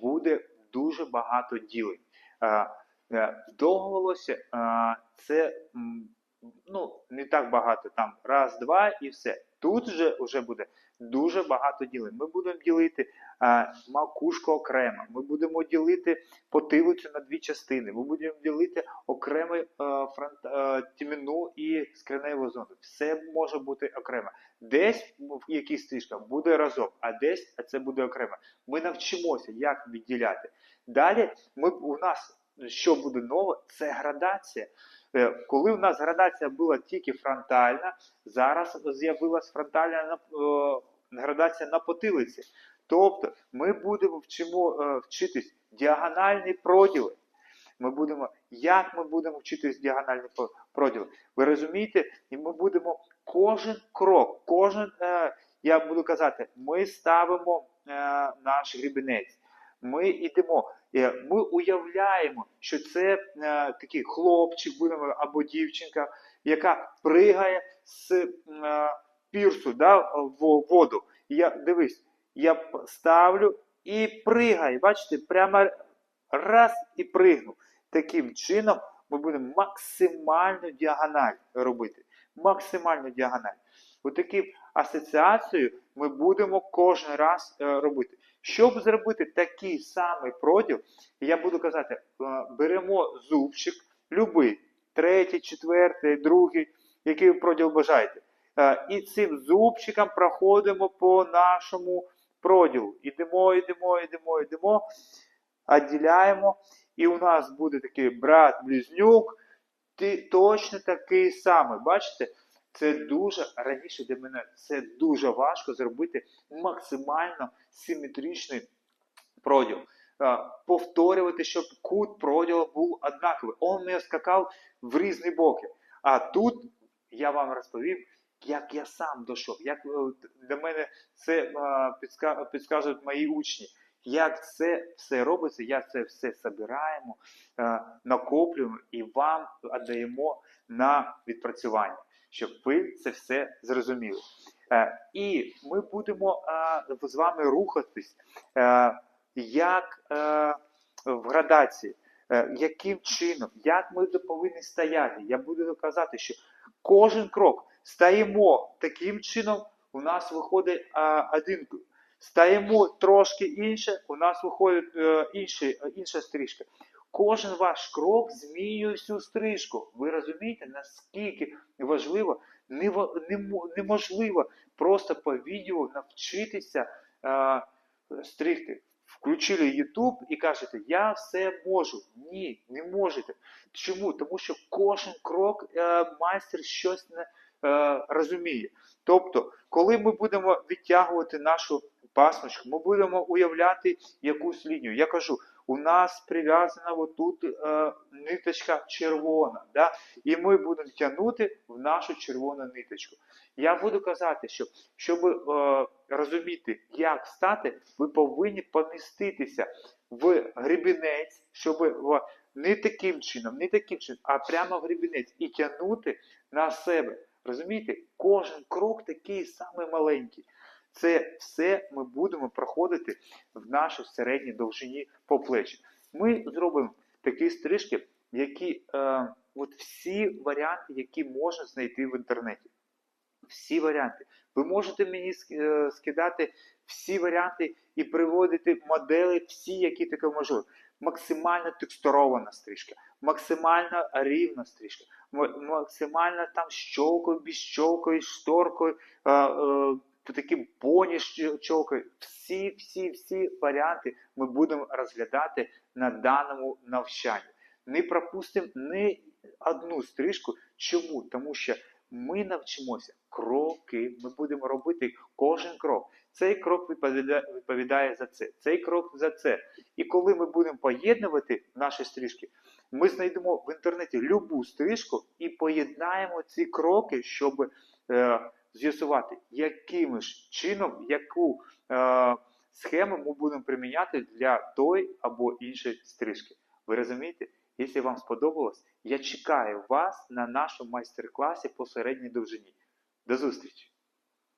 буде дуже багато ділень. Е, е, Довго волосся е, це ну, не так багато, там раз, два і все. Тут же вже буде дуже багато ділень. Ми будемо ділити е, макушку окремо, ми будемо ділити потилицю на дві частини, ми будемо ділити фронт, е, тіміну і скриневу зону. Все може бути окремо. Десь в якійсь стрижках буде разом, а десь це буде окремо. Ми навчимося, як відділяти. Далі ми, у нас що буде нове, це градація. Е, Коли у нас градація була тільки фронтальна, зараз з'явилась фронтальна е, градація на потилиці. Тобто ми будемо вчимо, е, вчитись діагональні проділи. Ми будемо, як ми будемо вчитись діагональні проділи? Ви розумієте, і ми будемо кожен крок, кожен, я буду казати, ми ставимо наш грібінець. Ми йдемо, ми уявляємо, що це е, такий хлопчик будемо, або дівчинка, яка пригає з е, пірсу да, в воду. Я дивись, я ставлю і пригаю. Бачите, прямо раз і пригнув. Таким чином ми будемо максимальну діагональ робити. Максимальну діагональ. Отаку асоціацію ми будемо кожен раз е, робити. Щоб зробити такий самий проділ, я буду казати, е, беремо зубчик, любий, третій, четвертий, другий, який ви проділ бажаєте. Е, І цим зубчиком проходимо по нашому проділу. Ідемо, ідемо, ідемо, ідемо, відділяємо. І у нас буде такий брат-близнюк, точно такий самий. Бачите? Це дуже раніше для мене це дуже важко зробити максимально симетричний проділ. Е, Повторювати, щоб кут проділу був однаковий. Он не скакав в різні боки. А тут я вам розповім, як я сам дійшов, як е, для мене це е, підскажуть мої учні. Як це все робиться, як це все збираємо, е, накоплюємо і вам віддаємо на відпрацювання, щоб ви це все зрозуміли. Е, І ми будемо е, з вами рухатись як в градації, яким чином, як ми повинні стояти. Я буду казати, що кожен крок стаємо таким чином, у нас виходить один. Стаємо трошки інше, у нас виходить е, інший, е, інша стрижка. Кожен ваш крок змінює всю стрижку. Ви розумієте, наскільки важливо, неможливо просто по відео навчитися е, стригти. Включили YouTube і кажете, я все можу. Ні, не можете. Чому? Тому що кожен крок е, майстер щось не е, розуміє. Тобто, коли ми будемо відтягувати нашу пасмочку, ми будемо уявляти якусь лінію. Я кажу, у нас прив'язана отут е, ниточка червона, да? і ми будемо тягнути в нашу червону ниточку. Я буду казати, що щоб е, розуміти, як стати, ви повинні поміститися в гребінець, щоб в, не таким чином, не таким чином, а прямо в гребінець і тягнути на себе. Розумієте, кожен крок такий самий маленький. Це все ми будемо проходити в нашій середній довжині по плечі. Ми зробимо такі стрижки, які е, от всі варіанти, які можна знайти в інтернеті. Всі варіанти. Ви можете мені е, скидати всі варіанти і приводити моделі, всі, які таке можливо. Максимально текстурована стрижка, максимально рівна стрижка, максимально там щолкою, без щолкою, з шторкою, е, е, таким поні з чолкою. Всі, всі, всі варіанти ми будемо розглядати на даному навчанні. Не пропустимо ні одну стрижку. Чому? Тому що ми навчимося кроки, ми будемо робити кожен крок. Цей крок відповідає, відповідає за це, цей крок за це. І коли ми будемо поєднувати наші стрижки, ми знайдемо в інтернеті любу стрижку і поєднаємо ці кроки, щоб е, з'ясувати, яким ж чином, яку е, схему ми будемо приміняти для той або іншої стрижки. Ви розумієте? Якщо вам сподобалось, я чекаю вас на нашому майстер-класі по середній довжині. До зустрічі!